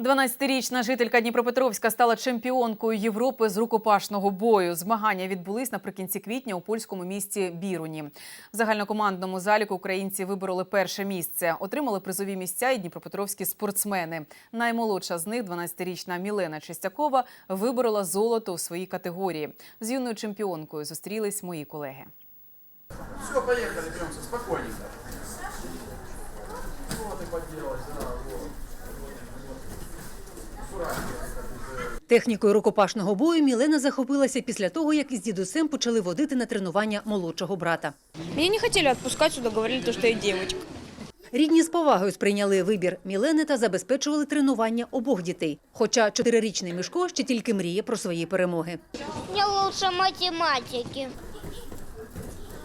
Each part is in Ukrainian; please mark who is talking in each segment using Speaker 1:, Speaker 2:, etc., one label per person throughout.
Speaker 1: 12-річна жителька Дніпропетровська стала чемпіонкою Європи з рукопашного бою. Змагання відбулись наприкінці квітня у польському місті Біруні. В загальнокомандному заліку українці вибороли перше місце. Отримали призові місця і дніпропетровські спортсмени. Наймолодша з них, 12-річна Мілена Чистякова, виборола золото у своїй категорії. З юною чемпіонкою зустрілись мої колеги.
Speaker 2: Все, поехали, Бьемся, спокойненько. Вот ты поделалась, да, вот.
Speaker 3: Технікою рукопашного бою Мілена захопилася після того, як із дідусем почали водити на тренування молодшого брата.
Speaker 4: Меня не хотели отпускать сюда, говорили, то, что я девочка.
Speaker 3: Рідні з повагою сприйняли вибір Мілени та забезпечували тренування обох дітей. Хоча чотирирічний Мішко ще тільки мріє про свої перемоги.
Speaker 5: Мне лучше математики.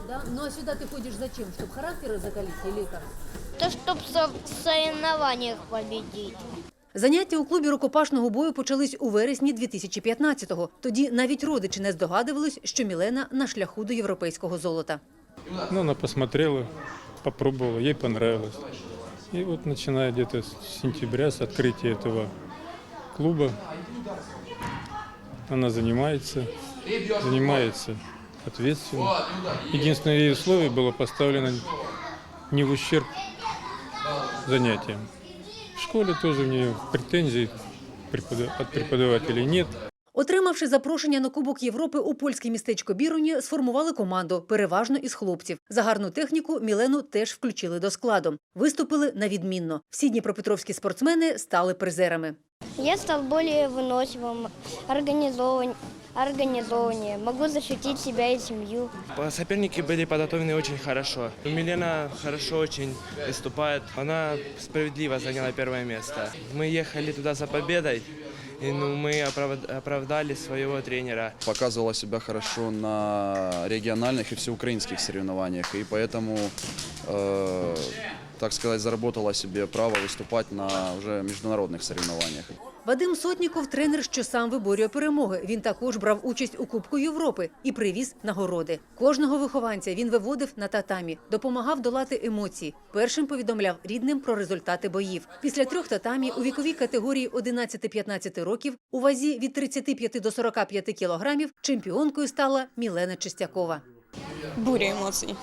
Speaker 3: Да? Ну а сюди ти ходиш за чим? Щоб характери закалити лікар?
Speaker 5: То чтоб в соревнованиях победить.
Speaker 3: Заняття у клубі рукопашного бою почались у вересні 2015-го. Тоді навіть родичі не здогадувались, що Мілена на шляху до європейського золота.
Speaker 6: Ну, она посмотрела, попробовала, ей понравилось. И вот начиная где-то с сентября, с открытия этого клуба, она занимается, занимается ответственно. Единственное ей условие было поставлено не в ущерб занятиям. Школе тоже у нее претензий от преподавателей нет.
Speaker 3: Отримавши запрошення на Кубок Європи у польське містечко Біруні, сформували команду, переважно із хлопців. За гарну техніку Мілену теж включили до складу. Виступили на відмінно. Всі дніпропетровські спортсмени стали призерами.
Speaker 5: Я стал более выносливым, организован... организованнее. Могу защитить себя и семью.
Speaker 7: Соперники были подготовлены очень хорошо. Милена хорошо очень выступает. Она справедливо заняла первое место. Мы ехали туда за победой, и ну, мы оправд- оправдали своего тренера.
Speaker 8: показывала себя хорошо на региональных и всеукраинских соревнованиях, и поэтому, э, так сказать, заработала себе право выступать на уже международных соревнованиях.
Speaker 3: Вадим Сотніков – тренер, що сам виборює перемоги. Він також брав участь у Кубку Європи і привіз нагороди. Кожного вихованця він виводив на татамі, допомагав долати емоції. Першим повідомляв рідним про результати боїв. Після трьох татамі у віковій категорії 11-15 років у вазі від 35 до 45 кілограмів чемпіонкою стала Мілена Чистякова.
Speaker 4: Буря эмоций.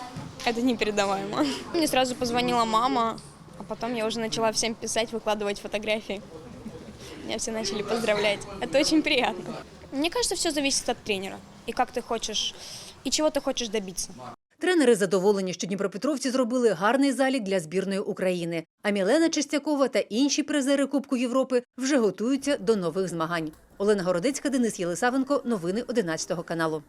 Speaker 4: Это непередаваемо. Мне сразу позвонила мама, а потом я уже начала всем писать, выкладывать фотографии. Меня все начали поздравлять. Это очень приятно. Мне кажется, все зависит от тренера. И как ты хочешь, и чего ты хочешь добиться.
Speaker 3: Тренери задоволені, що дніпропетровці зробили гарний залік для збірної України. А Мілена Чистякова та інші призери Кубку Європи вже готуються до нових змагань. Олена Городецька, Денис Єлисавенко. Новини 11 каналу.